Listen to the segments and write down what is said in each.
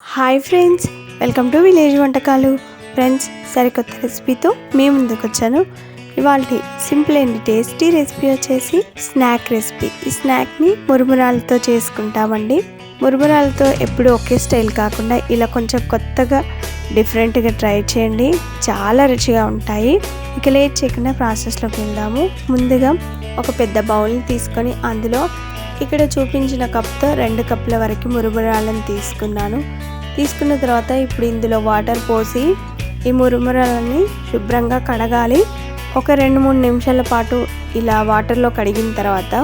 Hi friends welcome to village వంటకాలు friends సరికొత్త రెసిపీతో మీ ముందుకు వచ్చాను. ఇవాళ సింపుల్ అండ్ టేస్టీ రెసిపీ వచ్చేసి స్నాక్ రెసిపీ ఈ స్నాక్ని మురుమురాలతో చేసుకుంటామండి. మురుమురాలతో ఎప్పుడు ఒకే స్టైల్ కాకుండా ఇలా కొంచెం కొత్తగా డిఫరెంట్గా ట్రై చేయండి. చాలా రుచిగా ఉంటాయి. ఇక లేట్ చేయకుండా ప్రాసెస్లోకి వెళ్దాము. ముందుగా ఒక పెద్ద బౌల్ని తీసుకొని అందులో ఇక్కడ చూపించిన కప్తో రెండు కప్పుల వరకు మురుమురాలను తీసుకున్నాను. తీసుకున్న తర్వాత ఇప్పుడు ఇందులో వాటర్ పోసి ఈ మురుమురాలని శుభ్రంగా కడగాలి. ఒక రెండు మూడు నిమిషాల పాటు ఇలా వాటర్లో కడిగిన తర్వాత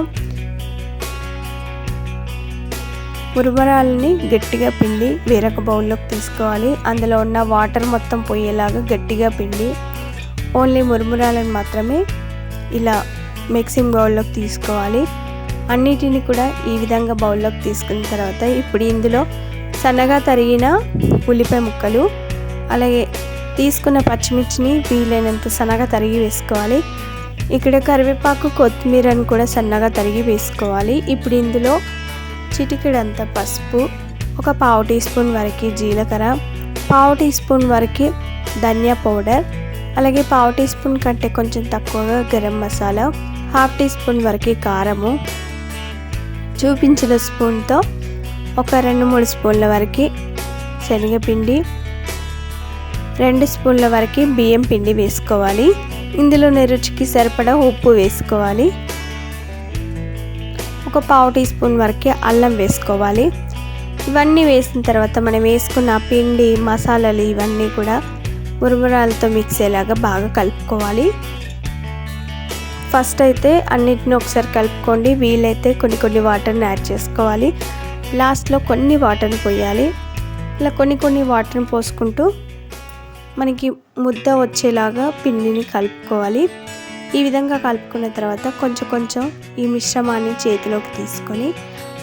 మురుమరాలని గట్టిగా పిండి వేరొక బౌల్లోకి తీసుకోవాలి. అందులో ఉన్న వాటర్ మొత్తం పోయేలాగా గట్టిగా పిండి ఓన్లీ మురుమురాలను మాత్రమే ఇలా మిక్సింగ్ బౌల్లోకి తీసుకోవాలి. అన్నిటిని కూడా ఈ విధంగా బౌల్లోకి తీసుకున్న తర్వాత ఇప్పుడు ఇందులో సన్నగా తరిగిన ఉల్లిపాయ ముక్కలు అలాగే తీసుకున్న పచ్చిమిర్చిని వీలైనంత సన్నగా తరిగి వేసుకోవాలి. ఇక్కడ కరివేపాకు కొత్తిమీరను కూడా సన్నగా తరిగి వేసుకోవాలి. ఇప్పుడు ఇందులో చిటికెడంత పసుపు ఒక పావు టీ స్పూన్ వరకు జీలకర్ర పావు టీ స్పూన్ వరకు ధనియా పౌడర్ అలాగే పావు టీ స్పూన్ కంటే కొంచెం తక్కువగా garam masala half teaspoon వరకు కారము చూపించిన స్పూన్తో ఒక రెండు మూడు స్పూన్ల వరకు శనగపిండి రెండు స్పూన్ల వరకు బియ్యం పిండి వేసుకోవాలి. ఇందులోనే రుచికి సరిపడా ఉప్పు వేసుకోవాలి. ఒక పావు టీ స్పూన్ వరకు అల్లం వేసుకోవాలి. ఇవన్నీ వేసిన తర్వాత మనం వేసుకున్న పిండి మసాలాలు ఇవన్నీ కూడా మురుమురాలతో మిక్స్ అయ్యేలాగా బాగా కలుపుకోవాలి. ఫస్ట్ అయితే అన్నిటిని ఒకసారి కలుపుకోండి. వీలైతే కొన్ని కొన్ని వాటర్ని యాడ్ చేసుకోవాలి. లాస్ట్లో కొన్ని వాటర్ని పోయాలి. ఇలా కొన్ని కొన్ని వాటర్ని పోసుకుంటూ మనకి ముద్ద వచ్చేలాగా పిండిని కలుపుకోవాలి. ఈ విధంగా కలుపుకున్న తర్వాత కొంచెం కొంచెం ఈ మిశ్రమాన్ని చేతిలోకి తీసుకొని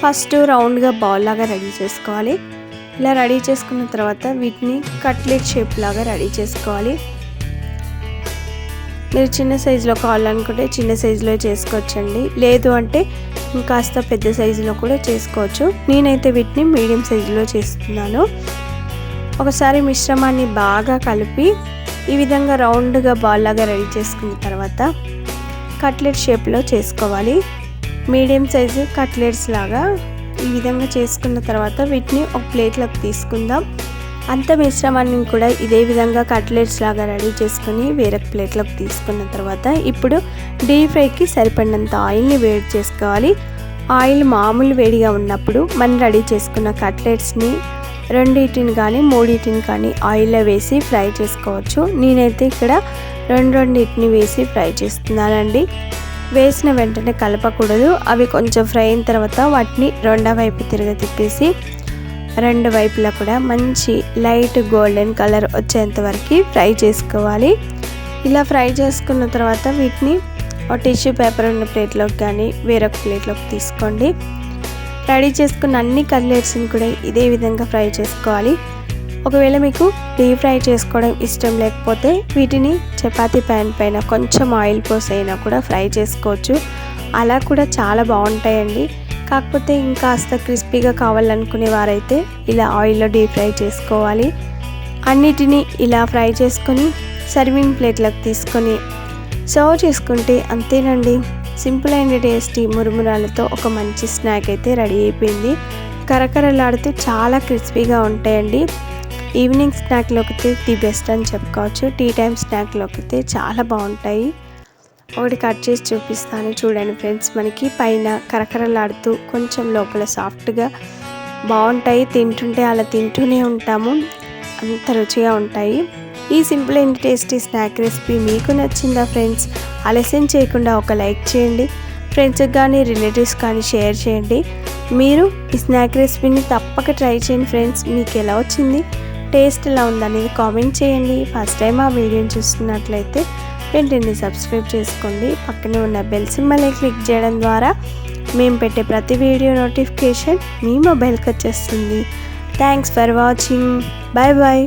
ఫస్ట్ రౌండ్గా బౌల్ లాగా రెడీ చేసుకోవాలి. ఇలా రెడీ చేసుకున్న తర్వాత వీటిని కట్లెట్ షేప్ లాగా రెడీ చేసుకోవాలి. మీరు చిన్న సైజులో కావాలనుకుంటే చిన్న సైజులో చేసుకోవచ్చండి. లేదు అంటే ఇంకాస్త పెద్ద సైజులో కూడా చేసుకోవచ్చు. నేనైతే వీటిని మీడియం సైజులో చేస్తున్నాను. ఒకసారి మిశ్రమాన్ని బాగా కలిపి ఈ విధంగా రౌండ్గా బాల్ లాగా రెడీ చేసుకున్న తర్వాత కట్లెట్ షేప్లో చేసుకోవాలి. మీడియం సైజు కట్లెట్స్ లాగా ఈ విధంగా చేసుకున్న తర్వాత వీటిని ఒక ప్లేట్లోకి తీసుకుందాం. అంత మిశ్రమాన్ని కూడా ఇదే విధంగా కట్లెట్స్ లాగా రెడీ చేసుకుని వేరొక ప్లేట్లోకి తీసుకున్న తర్వాత ఇప్పుడు డీప్ ఫ్రైకి సరిపడినంత ఆయిల్ని వేడి చేసుకోవాలి. ఆయిల్ మామూలు వేడిగా ఉన్నప్పుడు మనం రెడీ చేసుకున్న కట్లెట్స్ని రెండింటిని కానీ మూడింటిని కానీ ఆయిల్లో వేసి ఫ్రై చేసుకోవచ్చు. నేనైతే ఇక్కడ రెండు రెండింటిని వేసి ఫ్రై చేస్తున్నానండి. వేసిన వెంటనే కలపకూడదు. అవి కొంచెం ఫ్రై అయిన తర్వాత వాటిని రెండో వైపు తిరగ తిప్పేసి రెండు వైపులా కూడా మంచి లైట్ గోల్డెన్ కలర్ వచ్చేంత వరకు ఫ్రై చేసుకోవాలి. ఇలా ఫ్రై చేసుకున్న తర్వాత వీటిని ఒక టిష్యూ పేపర్ ఉన్న ప్లేట్లోకి కానీ వేరొక ప్లేట్లోకి తీసుకోండి. రెడీ చేసుకున్న అన్ని కట్లెట్స్ని కూడా ఇదే విధంగా ఫ్రై చేసుకోవాలి. ఒకవేళ మీకు డీప్ ఫ్రై చేసుకోవడం ఇష్టం లేకపోతే వీటిని చపాతీ ప్యాన్ పైన కొంచెం ఆయిల్ పోసైనా అయినా కూడా ఫ్రై చేసుకోవచ్చు. అలా కూడా చాలా బాగుంటాయండి. కాకపోతే ఇంకాస్త క్రిస్పీగా కావాలనుకునే వారైతే ఇలా ఆయిల్లో డీప్ ఫ్రై చేసుకోవాలి. అన్నిటినీ ఇలా ఫ్రై చేసుకొని సర్వింగ్ ప్లేట్లకు తీసుకొని సర్వ్ చేసుకుంటే అంతేనండి. సింపుల్ అండ్ టేస్టీ మురుమురాలతో ఒక మంచి స్నాక్ అయితే రెడీ అయిపోయింది. కరకరలాడుతూ చాలా క్రిస్పీగా ఉంటాయండి. ఈవినింగ్ స్నాక్లోకి ది బెస్ట్ అని చెప్పుకోవచ్చు. టీ టైం స్నాక్లోకి అయితే చాలా బాగుంటాయి. ఒకటి కట్ చేసి చూపిస్తాను చూడండి ఫ్రెండ్స్. మనకి పైన కరకరలాడుతూ కొంచెం లోపల సాఫ్ట్గా బాగుంటాయి. తింటుంటే అలా తింటూనే ఉంటాము. అంత రుచిగా ఉంటాయి. ఈ simple and tasty snack recipe మీకు నచ్చిందా ఫ్రెండ్స్? ఆలస్యం చేయకుండా ఒక లైక్ చేయండి. ఫ్రెండ్స్కి కానీ రిలేటివ్స్ కానీ షేర్ చేయండి. మీరు ఈ స్నాక్ రెసిపీని తప్పక ట్రై చేయండి ఫ్రెండ్స్. మీకు ఎలా వచ్చింది? టేస్ట్ ఎలా ఉందనేది కామెంట్ చేయండి. ఫస్ట్ టైం ఆ వీడియోని చూస్తున్నట్లయితే వెంటనే సబ్స్క్రైబ్ చేసుకోండి. పక్కనే ఉన్న బెల్ సింబల్ని క్లిక్ చేయడం ద్వారా మేము పెట్టే ప్రతి వీడియో నోటిఫికేషన్ మీ మొబైల్కి వచ్చేస్తుంది. Thanks for watching bye bye